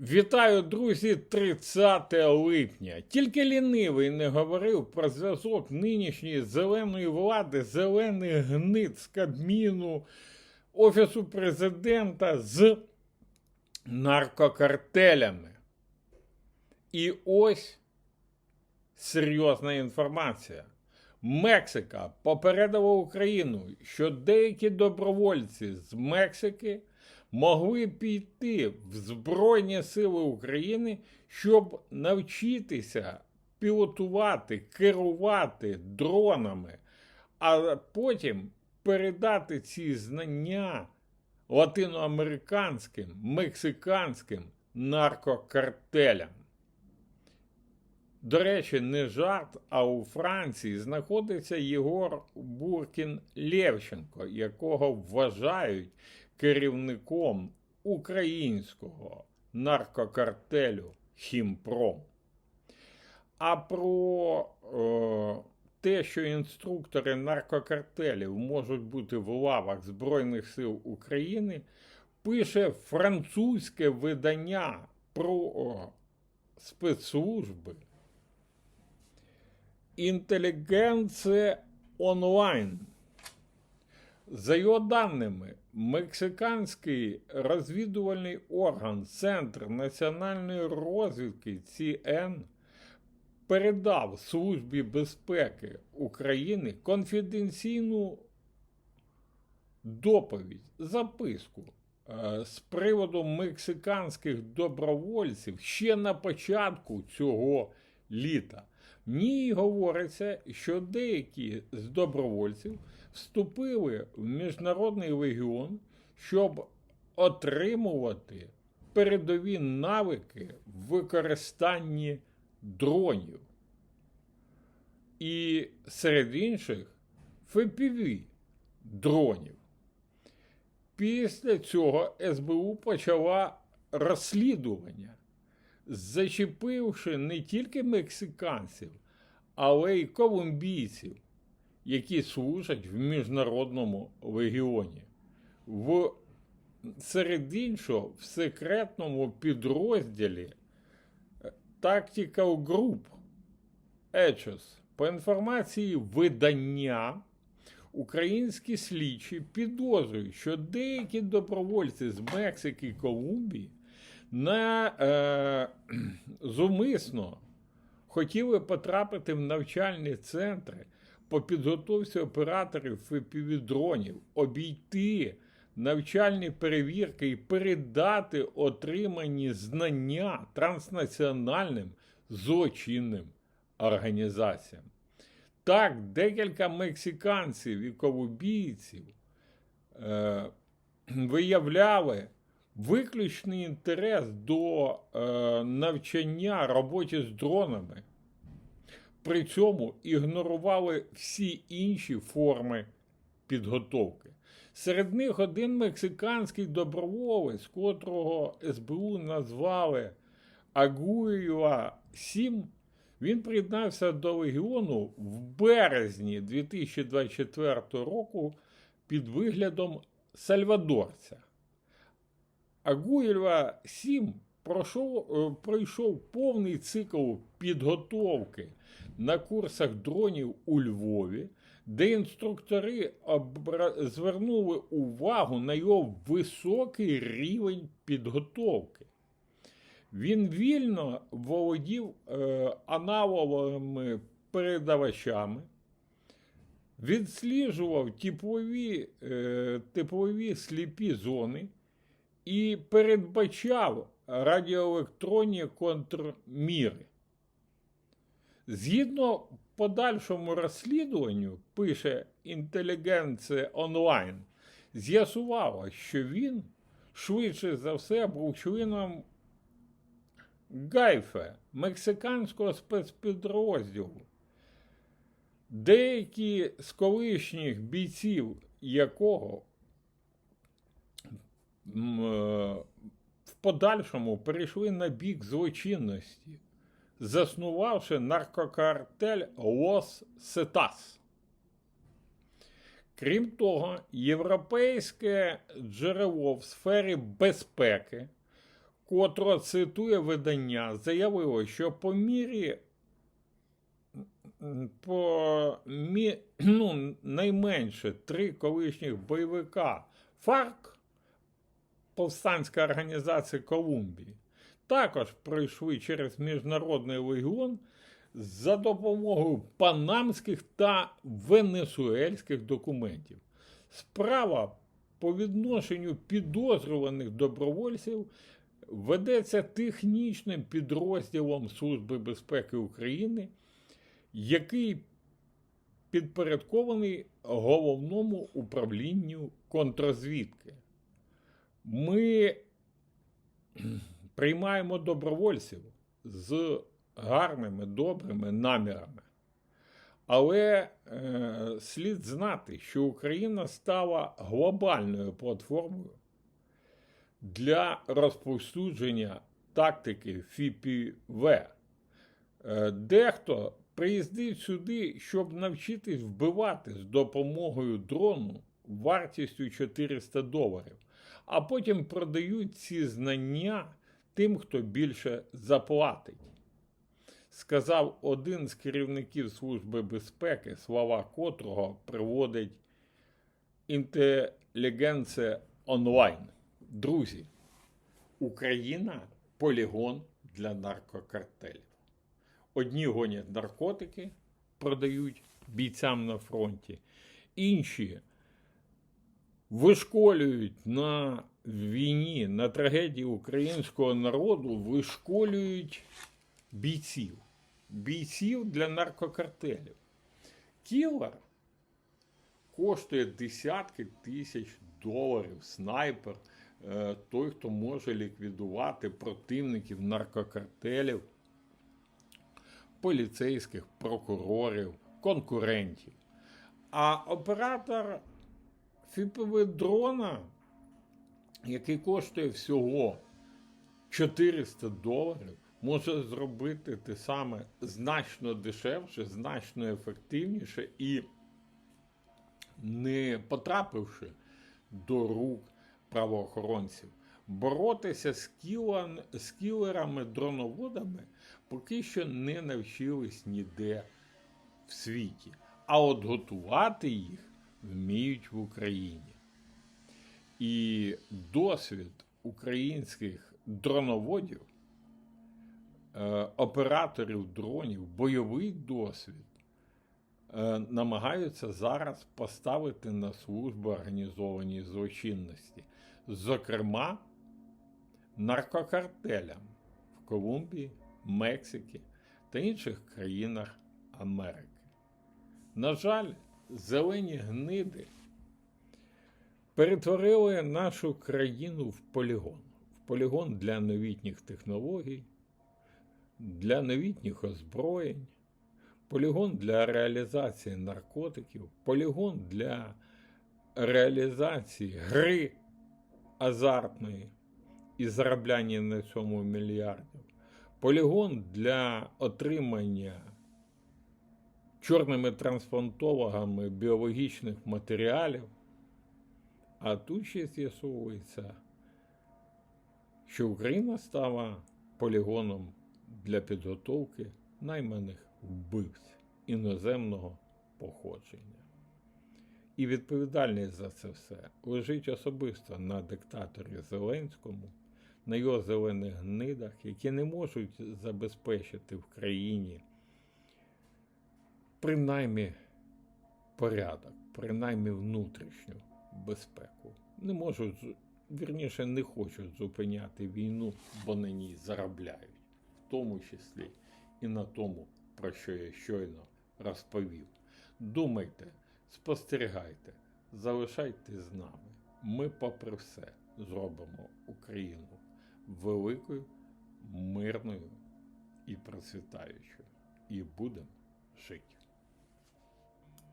Вітаю, друзі, 30 липня. Тільки лінивий не говорив про зв'язок нинішньої зеленої влади, зелених гнид з Кабміну, Офісу президента з наркокартелями. І ось серйозна інформація. Мексика попередила Україну, що деякі добровольці з Мексики могли піти в Збройні Сили України, щоб навчитися пілотувати, керувати дронами, а потім передати ці знання латиноамериканським, мексиканським наркокартелям. До речі, не жарт, а у Франції знаходиться Єгор Буркін Лєвченко, якого вважають керівником українського наркокартелю Хімпром. А про е, те, що інструктори наркокартелів можуть бути в лавах Збройних сил України, пише французьке видання про о, спецслужби Інтелігенція онлайн. За його даними, мексиканський розвідувальний орган Центр національної розвідки ЦН передав Службі безпеки України конфіденційну доповідь, записку е, з приводу мексиканських добровольців ще на початку цього літа. В ній говориться, що деякі з добровольців вступили в міжнародний легіон, щоб отримувати передові навики в використанні дронів. І серед інших FPV дронів. Після цього СБУ почала розслідування, зачепивши не тільки мексиканців, але й колумбійців, які служать в міжнародному легіоні. В серед іншого, в секретному підрозділі е, Tactical Group ECHOS. По інформації видання, українські слідчі підозрюють, що деякі добровольці з Мексики і Колумбії на, е, зумисно хотіли потрапити в навчальні центри по підготовці операторів FPV-дронів, обійти навчальні перевірки і передати отримані знання транснаціональним злочинним організаціям. Так, декілька мексиканців і колумбійців е, виявляли виключний інтерес до е, навчання роботі з дронами, при цьому ігнорували всі інші форми підготовки. Серед них один мексиканський доброволець, котрого СБУ назвали Агуїла Сім, він приєднався до легіону в березні 2024 року під виглядом Сальвадорця. Агуєва 7 пройшов, е, пройшов повний цикл підготовки на курсах дронів у Львові, де інструктори звернули увагу на його високий рівень підготовки. Він вільно володів е, аналоговими передавачами, відсліджував теплові, е, теплові сліпі зони і передбачав радіоелектронні контрміри. Згідно подальшому розслідуванню, пише інтелігенція онлайн, з'ясувало, що він швидше за все був членом Гайфе, мексиканського спецпідрозділу. Деякі з колишніх бійців якого в подальшому перейшли на бік злочинності, заснувавши наркокартель Лос Сетас. Крім того, європейське джерело в сфері безпеки котро цитує видання, заявило, що по мірі по мі, ну, найменше три колишніх бойовика ФАРК, повстанська організація Колумбії, також пройшли через Міжнародний легіон за допомогою панамських та венесуельських документів. Справа по відношенню підозрюваних добровольців ведеться технічним підрозділом Служби безпеки України, який підпорядкований головному управлінню контрозвідки. Ми приймаємо добровольців з гарними, добрими намірами. Але е, слід знати, що Україна стала глобальною платформою для розповсюдження тактики ФІПІВ. Е, Дехто приїздить сюди, щоб навчитись вбивати з допомогою дрону вартістю 400 доларів, а потім продають ці знання тим, хто більше заплатить. Сказав один з керівників Служби безпеки, слова котрого приводить інтелігенція онлайн. Друзі, Україна полігон для наркокартелів. Одні гонять наркотики, продають бійцям на фронті, інші вишколюють на війні, на трагедії українського народу, вишколюють бійців. Бійців для наркокартелів. Кілер коштує десятки тисяч доларів, снайпер, е, той, хто може ліквідувати противників наркокартелів, поліцейських, прокурорів, конкурентів. А оператор фіпового дрона, який коштує всього 400 доларів, може зробити те саме значно дешевше, значно ефективніше і не потрапивши до рук правоохоронців. Боротися з, кілан, з кілерами-дроноводами поки що не навчились ніде в світі. А от готувати їх вміють в Україні. І досвід українських дроноводів, е, операторів дронів, бойовий досвід е, намагаються зараз поставити на службу організованій злочинності, зокрема наркокартелям в Колумбії, Мексиці та інших країнах Америки. На жаль, зелені гниди перетворили нашу країну в полігон. В полігон для новітніх технологій, для новітніх озброєнь, полігон для реалізації наркотиків, полігон для реалізації гри азартної і заробляння на цьому мільярдів, полігон для отримання чорними трансплантологами біологічних матеріалів. А тут ще з'ясовується, що Україна стала полігоном для підготовки найманих вбивць іноземного походження. І відповідальність за це все лежить особисто на диктаторі Зеленському, на його зелених гнидах, які не можуть забезпечити в країні принаймні порядок, принаймні внутрішню безпеку. Не можуть, вірніше, не хочуть зупиняти війну, бо на ній заробляють, в тому числі і на тому, про що я щойно розповів. Думайте, спостерігайте, залишайтесь з нами. Ми, попри все, зробимо Україну великою, мирною і процвітаючою. І будемо жити.